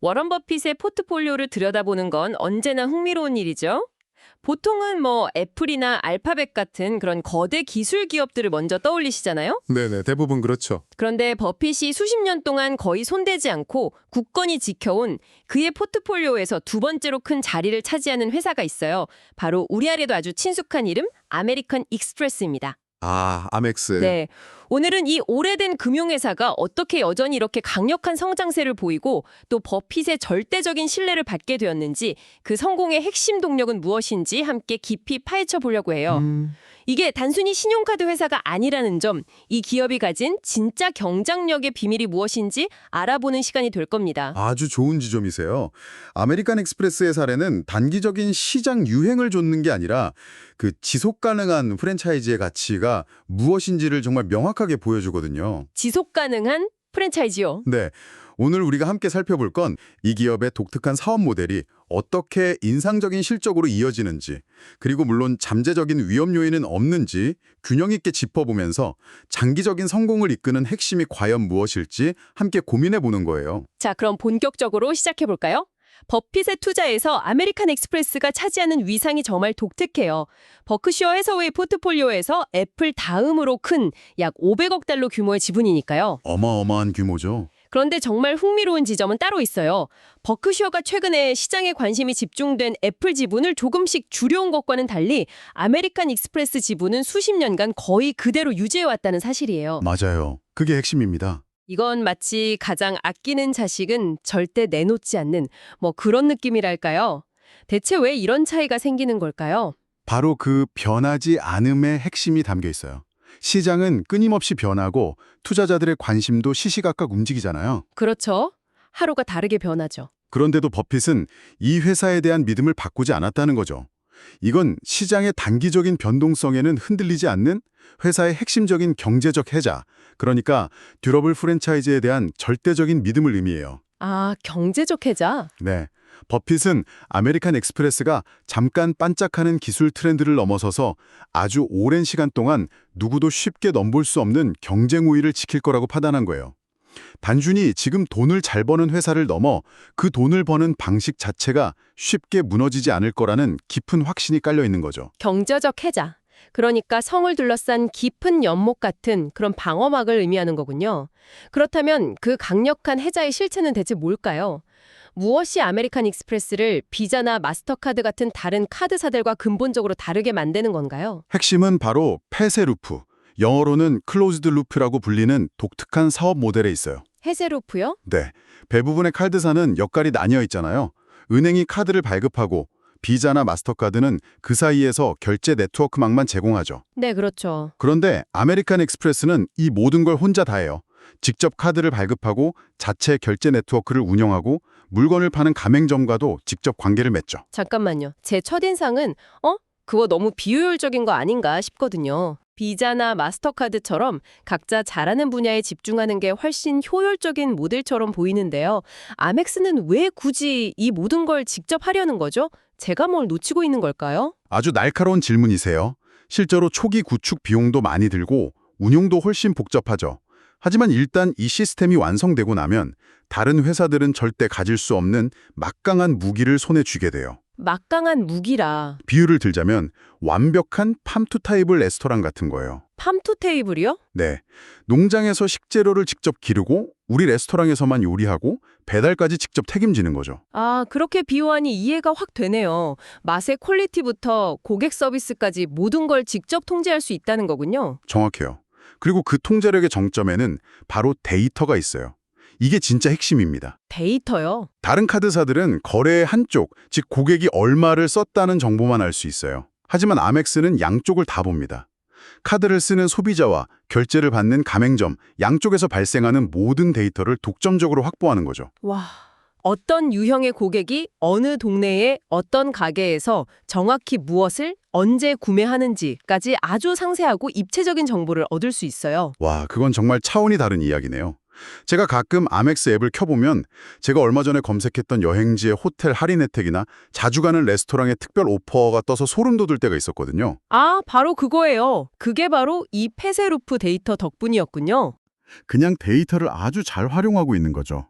워런 버핏의 포트폴리오를 들여다보는 건 언제나 흥미로운 일이죠. 보통은 뭐 애플이나 알파벳 같은 그런 거대 기술 기업들을 먼저 떠올리시잖아요. 네네, 대부분 그렇죠. 그런데 버핏이 수십 년 동안 거의 손대지 않고 굳건히 지켜온 그의 포트폴리오에서 두 번째로 큰 자리를 차지하는 회사가 있어요. 바로 우리 아래도 아주 친숙한 이름 아메리칸 익스프레스입니다. 아, 아멕스. 네. 오늘은 이 오래된 금융회사가 어떻게 여전히 이렇게 강력한 성장세를 보이고 또 버핏의 절대적인 신뢰를 받게 되었는지 그 성공의 핵심 동력은 무엇인지 함께 깊이 파헤쳐 보려고 해요. 음, 이게 단순히 신용카드 회사가 아니라는 점, 이 기업이 가진 진짜 경쟁력의 비밀이 무엇인지 알아보는 시간이 될 겁니다. 아주 좋은 지점이세요. 아메리칸 익스프레스의 사례는 단기적인 시장 유행을 좇는 게 아니라 그 지속 가능한 프랜차이즈의 가치가 무엇인지를 정말 명확하게 보여주거든요. 지속 가능한 프랜차이즈요. 네. 오늘 우리가 함께 살펴볼 건 이 기업의 독특한 사업 모델이 어떻게 인상적인 실적으로 이어지는지, 그리고 물론 잠재적인 위험 요인은 없는지 균형 있게 짚어보면서 장기적인 성공을 이끄는 핵심이 과연 무엇일지 함께 고민해 보는 거예요. 자, 그럼 본격적으로 시작해 볼까요? 버핏의 투자에서 아메리칸 익스프레스가 차지하는 위상이 정말 독특해요. 버크셔 해서웨이 포트폴리오에서 애플 다음으로 큰 약 500억 달러 규모의 지분이니까요. 어마어마한 규모죠. 그런데 정말 흥미로운 지점은 따로 있어요. 버크셔가 최근에 시장에 관심이 집중된 애플 지분을 조금씩 줄여온 것과는 달리 아메리칸 익스프레스 지분은 수십 년간 거의 그대로 유지해왔다는 사실이에요. 맞아요. 그게 핵심입니다. 이건 마치 가장 아끼는 자식은 절대 내놓지 않는 뭐 그런 느낌이랄까요? 대체 왜 이런 차이가 생기는 걸까요? 바로 그 변하지 않음의 핵심이 담겨 있어요. 시장은 끊임없이 변하고 투자자들의 관심도 시시각각 움직이잖아요. 그렇죠. 하루가 다르게 변하죠. 그런데도 버핏은 이 회사에 대한 믿음을 바꾸지 않았다는 거죠. 이건 시장의 단기적인 변동성에는 흔들리지 않는 회사의 핵심적인 경제적 해자, 그러니까 듀러블 프랜차이즈에 대한 절대적인 믿음을 의미해요. 아, 경제적 해자? 네. 버핏은 아메리칸 익스프레스가 잠깐 반짝하는 기술 트렌드를 넘어서서 아주 오랜 시간 동안 누구도 쉽게 넘볼 수 없는 경쟁 우위를 지킬 거라고 판단한 거예요. 단순히 지금 돈을 잘 버는 회사를 넘어 그 돈을 버는 방식 자체가 쉽게 무너지지 않을 거라는 깊은 확신이 깔려 있는 거죠. 경제적 해자. 그러니까 성을 둘러싼 깊은 연못 같은 그런 방어막을 의미하는 거군요. 그렇다면 그 강력한 해자의 실체는 대체 뭘까요? 무엇이 아메리칸 익스프레스를 비자나 마스터카드 같은 다른 카드사들과 근본적으로 다르게 만드는 건가요? 핵심은 바로 폐쇄 루프, 영어로는 클로즈드 루프라고 불리는 독특한 사업 모델에 있어요. 해제루프요? 네. 대부분의 카드사는 역할이 나뉘어 있잖아요. 은행이 카드를 발급하고 비자나 마스터카드는 그 사이에서 결제 네트워크망만 제공하죠. 네, 그렇죠. 그런데 아메리칸 익스프레스는 이 모든 걸 혼자 다 해요. 직접 카드를 발급하고 자체 결제 네트워크를 운영하고 물건을 파는 가맹점과도 직접 관계를 맺죠. 잠깐만요. 제 첫인상은 어? 그거 너무 비효율적인 거 아닌가 싶거든요. 비자나 마스터카드처럼 각자 잘하는 분야에 집중하는 게 훨씬 효율적인 모델처럼 보이는데요. 아멕스는 왜 굳이 이 모든 걸 직접 하려는 거죠? 제가 뭘 놓치고 있는 걸까요? 아주 날카로운 질문이세요. 실제로 초기 구축 비용도 많이 들고 운용도 훨씬 복잡하죠. 하지만 일단 이 시스템이 완성되고 나면 다른 회사들은 절대 가질 수 없는 막강한 무기를 손에 쥐게 돼요. 막강한 무기라. 비유를 들자면 완벽한 팜투 타입을 레스토랑 같은 거예요. 팜투 테이블이요? 네. 농장에서 식재료를 직접 기르고 우리 레스토랑에서만 요리하고 배달까지 직접 책임지는 거죠. 아, 그렇게 비유하니 이해가 확 되네요. 맛의 퀄리티부터 고객 서비스까지 모든 걸 직접 통제할 수 있다는 거군요. 정확해요. 그리고 그 통제력의 정점에는 바로 데이터가 있어요. 이게 진짜 핵심입니다. 데이터요? 다른 카드사들은 거래의 한쪽, 즉 고객이 얼마를 썼다는 정보만 알 수 있어요. 하지만 아멕스는 양쪽을 다 봅니다. 카드를 쓰는 소비자와 결제를 받는 가맹점, 양쪽에서 발생하는 모든 데이터를 독점적으로 확보하는 거죠. 와, 어떤 유형의 고객이 어느 동네의 어떤 가게에서 정확히 무엇을 언제 구매하는지까지 아주 상세하고 입체적인 정보를 얻을 수 있어요. 와, 그건 정말 차원이 다른 이야기네요. 제가 가끔 아멕스 앱을 켜보면 제가 얼마 전에 검색했던 여행지의 호텔 할인 혜택이나 자주 가는 레스토랑의 특별 오퍼가 떠서 소름 돋을 때가 있었거든요. 아, 바로 그거예요. 그게 바로 이 폐쇄루프 데이터 덕분이었군요. 그냥 데이터를 아주 잘 활용하고 있는 거죠.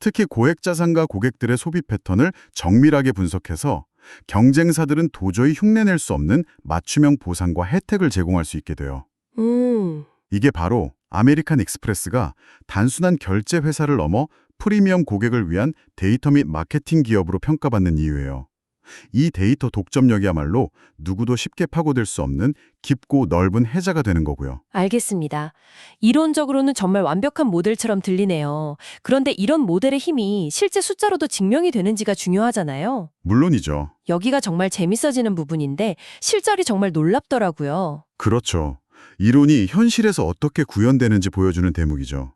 특히 고액 자산가 고객들의 소비 패턴을 정밀하게 분석해서 경쟁사들은 도저히 흉내낼 수 없는 맞춤형 보상과 혜택을 제공할 수 있게 돼요. 음, 이게 바로 아메리칸 익스프레스가 단순한 결제 회사를 넘어 프리미엄 고객을 위한 데이터 및 마케팅 기업으로 평가받는 이유예요. 이 데이터 독점력이야말로 누구도 쉽게 파고들 수 없는 깊고 넓은 해자가 되는 거고요. 알겠습니다. 이론적으로는 정말 완벽한 모델처럼 들리네요. 그런데 이런 모델의 힘이 실제 숫자로도 증명이 되는지가 중요하잖아요. 물론이죠. 여기가 정말 재밌어지는 부분인데 실절이 정말 놀랍더라고요. 그렇죠. 이론이 현실에서 어떻게 구현되는지 보여주는 대목이죠.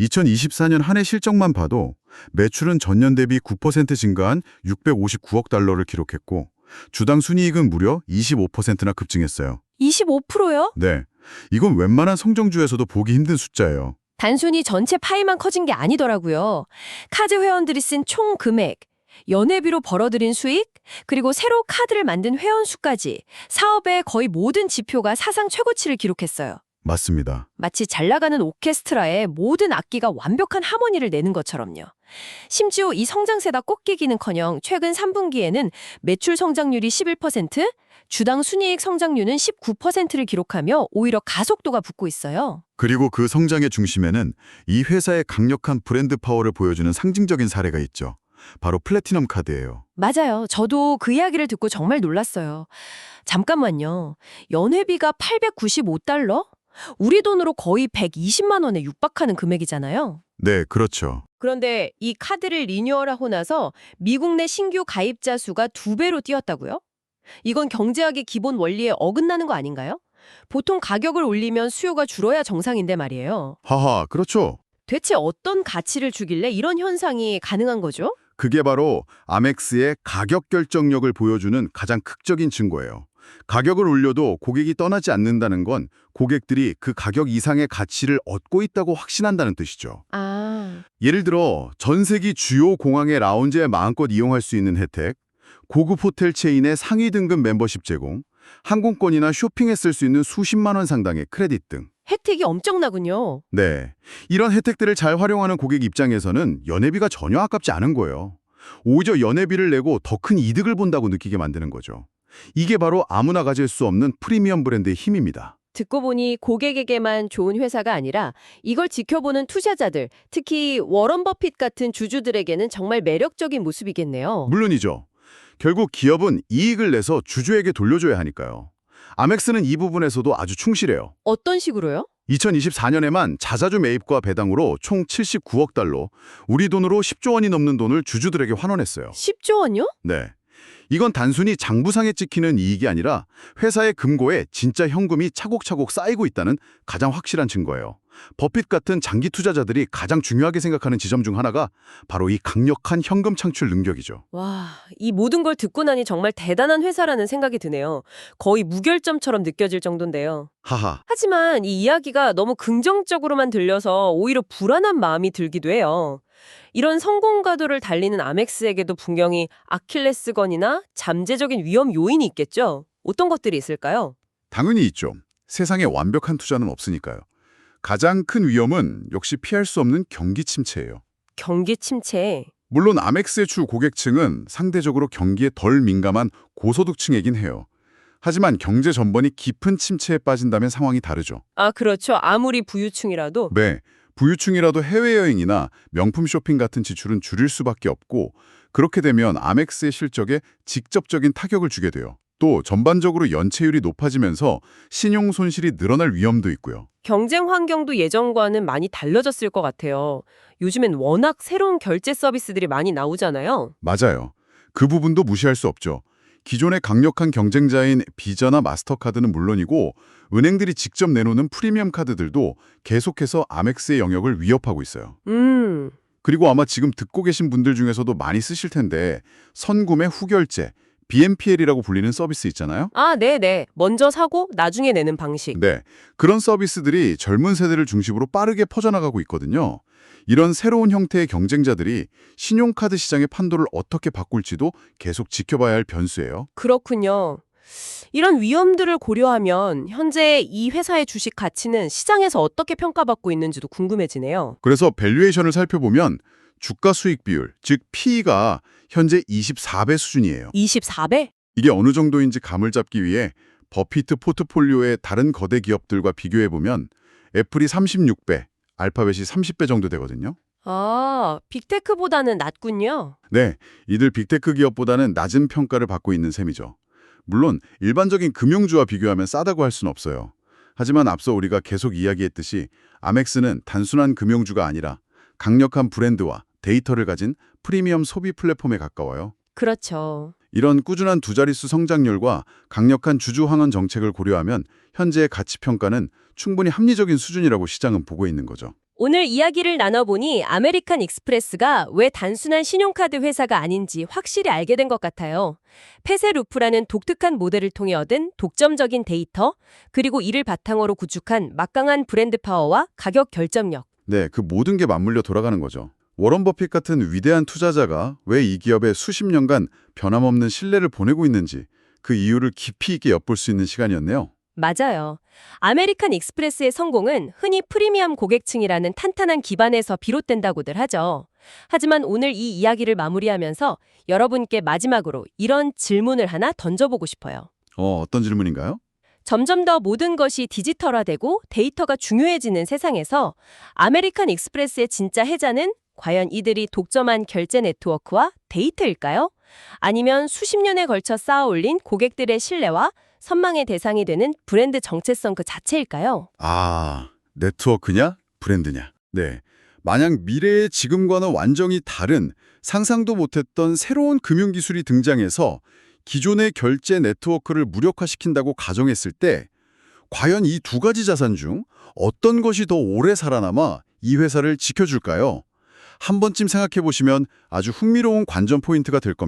2024년 한 해 실적만 봐도 매출은 전년 대비 9% 증가한 659억 달러를 기록했고 주당 순이익은 무려 25%나 급증했어요. 25%요? 네. 이건 웬만한 성정주에서도 보기 힘든 숫자예요. 단순히 전체 파이만 커진 게 아니더라고요. 카드 회원들이 쓴 총 금액, 연회비로 벌어들인 수익, 그리고 새로 카드를 만든 회원 수까지 사업의 거의 모든 지표가 사상 최고치를 기록했어요. 맞습니다. 마치 잘 나가는 오케스트라의 모든 악기가 완벽한 하모니를 내는 것처럼요. 심지어 이 성장세다 꺾이기는커녕 최근 3분기에는 매출 성장률이 11%, 주당 순이익 성장률은 19%를 기록하며 오히려 가속도가 붙고 있어요. 그리고 그 성장의 중심에는 이 회사의 강력한 브랜드 파워를 보여주는 상징적인 사례가 있죠. 바로 플래티넘 카드예요. 맞아요. 저도 그 이야기를 듣고 정말 놀랐어요. 잠깐만요. 연회비가 895달러? 우리 돈으로 거의 120만 원에 육박하는 금액이잖아요. 네, 그렇죠. 그런데 이 카드를 리뉴얼하고 나서 미국 내 신규 가입자 수가 두 배로 뛰었다고요? 이건 경제학의 기본 원리에 어긋나는 거 아닌가요? 보통 가격을 올리면 수요가 줄어야 정상인데 말이에요. 하하, 그렇죠. 대체 어떤 가치를 주길래 이런 현상이 가능한 거죠? 그게 바로 아멕스의 가격 결정력을 보여주는 가장 극적인 증거예요. 가격을 올려도 고객이 떠나지 않는다는 건 고객들이 그 가격 이상의 가치를 얻고 있다고 확신한다는 뜻이죠. 아, 예를 들어 전 세계 주요 공항의 라운지에 마음껏 이용할 수 있는 혜택, 고급 호텔 체인의 상위 등급 멤버십 제공, 항공권이나 쇼핑에 쓸 수 있는 수십만 원 상당의 크레딧 등. 혜택이 엄청나군요. 네, 이런 혜택들을 잘 활용하는 고객 입장에서는 연회비가 전혀 아깝지 않은 거예요. 오히려 연회비를 내고 더 큰 이득을 본다고 느끼게 만드는 거죠. 이게 바로 아무나 가질 수 없는 프리미엄 브랜드의 힘입니다. 듣고 보니 고객에게만 좋은 회사가 아니라 이걸 지켜보는 투자자들, 특히 워런 버핏 같은 주주들에게는 정말 매력적인 모습이겠네요. 물론이죠. 결국 기업은 이익을 내서 주주에게 돌려줘야 하니까요. 아멕스는 이 부분에서도 아주 충실해요. 어떤 식으로요? 2024년에만 자사주 매입과 배당으로 총 79억 달러, 우리 돈으로 10조 원이 넘는 돈을 주주들에게 환원했어요. 10조 원요? 네. 이건 단순히 장부상에 찍히는 이익이 아니라 회사의 금고에 진짜 현금이 차곡차곡 쌓이고 있다는 가장 확실한 증거예요. 버핏 같은 장기 투자자들이 가장 중요하게 생각하는 지점 중 하나가 바로 이 강력한 현금 창출 능력이죠. 와, 이 모든 걸 듣고 나니 정말 대단한 회사라는 생각이 드네요. 거의 무결점처럼 느껴질 정도인데요. 하하. 하지만 이 이야기가 너무 긍정적으로만 들려서 오히려 불안한 마음이 들기도 해요. 이런 성공 가도를 달리는 아멕스에게도 분명히 아킬레스건이나 잠재적인 위험 요인이 있겠죠? 어떤 것들이 있을까요? 당연히 있죠. 세상에 완벽한 투자는 없으니까요. 가장 큰 위험은 역시 피할 수 없는 경기 침체예요. 경기 침체. 물론 아멕스의 주 고객층은 상대적으로 경기에 덜 민감한 고소득층이긴 해요. 하지만 경제 전반이 깊은 침체에 빠진다면 상황이 다르죠. 아, 그렇죠. 아무리 부유층이라도 네, 부유층이라도 해외여행이나 명품 쇼핑 같은 지출은 줄일 수밖에 없고 그렇게 되면 아멕스의 실적에 직접적인 타격을 주게 돼요. 또 전반적으로 연체율이 높아지면서 신용 손실이 늘어날 위험도 있고요. 경쟁 환경도 예전과는 많이 달라졌을 것 같아요. 요즘엔 워낙 새로운 결제 서비스들이 많이 나오잖아요. 맞아요. 그 부분도 무시할 수 없죠. 기존의 강력한 경쟁자인 비자나 마스터카드는 물론이고 은행들이 직접 내놓는 프리미엄 카드들도 계속해서 아멕스의 영역을 위협하고 있어요. 음, 그리고 아마 지금 듣고 계신 분들 중에서도 많이 쓰실 텐데 선구매 후결제, BNPL이라고 불리는 서비스 있잖아요. 아, 네네. 먼저 사고 나중에 내는 방식. 네, 그런 서비스들이 젊은 세대를 중심으로 빠르게 퍼져나가고 있거든요. 이런 새로운 형태의 경쟁자들이 신용카드 시장의 판도를 어떻게 바꿀지도 계속 지켜봐야 할 변수예요. 그렇군요. 이런 위험들을 고려하면 현재 이 회사의 주식 가치는 시장에서 어떻게 평가받고 있는지도 궁금해지네요. 그래서 밸류에이션을 살펴보면 주가 수익 비율, 즉 PE가 현재 24배 수준이에요. 24배? 이게 어느 정도인지 감을 잡기 위해 버피트 포트폴리오의 다른 거대 기업들과 비교해 보면 애플이 36배, 알파벳이 30배 정도 되거든요. 아, 빅테크보다는 낮군요. 네, 이들 빅테크 기업보다는 낮은 평가를 받고 있는 셈이죠. 물론 일반적인 금융주와 비교하면 싸다고 할 수는 없어요. 하지만 앞서 우리가 계속 이야기했듯이 아멕스는 단순한 금융주가 아니라 강력한 브랜드와 데이터를 가진 프리미엄 소비 플랫폼에 가까워요. 그렇죠. 이런 꾸준한 두 자릿수 성장률과 강력한 주주 환원 정책을 고려하면 현재의 가치 평가는 충분히 합리적인 수준이라고 시장은 보고 있는 거죠. 오늘 이야기를 나눠보니 아메리칸 익스프레스가 왜 단순한 신용카드 회사가 아닌지 확실히 알게 된 것 같아요. 페세루프라는 독특한 모델을 통해 얻은 독점적인 데이터, 그리고 이를 바탕으로 구축한 막강한 브랜드 파워와 가격 결정력. 네, 그 모든 게 맞물려 돌아가는 거죠. 워런 버핏 같은 위대한 투자자가 왜 이 기업에 수십 년간 변함없는 신뢰를 보내고 있는지 그 이유를 깊이 있게 엿볼 수 있는 시간이었네요. 맞아요. 아메리칸 익스프레스의 성공은 흔히 프리미엄 고객층이라는 탄탄한 기반에서 비롯된다고들 하죠. 하지만 오늘 이 이야기를 마무리하면서 여러분께 마지막으로 이런 질문을 하나 던져보고 싶어요. 어, 어떤 질문인가요? 점점 더 모든 것이 디지털화되고 데이터가 중요해지는 세상에서 아메리칸 익스프레스의 진짜 해자는 과연 이들이 독점한 결제 네트워크와 데이터일까요? 아니면 수십 년에 걸쳐 쌓아 올린 고객들의 신뢰와 선망의 대상이 되는 브랜드 정체성 그 자체일까요? 아, 네트워크냐? 브랜드냐? 네. 만약 미래의 지금과는 완전히 다른 상상도 못했던 새로운 금융기술이 등장해서 기존의 결제 네트워크를 무력화시킨다고 가정했을 때 과연 이 두 가지 자산 중 어떤 것이 더 오래 살아남아 이 회사를 지켜줄까요? 한 번쯤 생각해 보시면 아주 흥미로운 관전 포인트가 될 겁니다.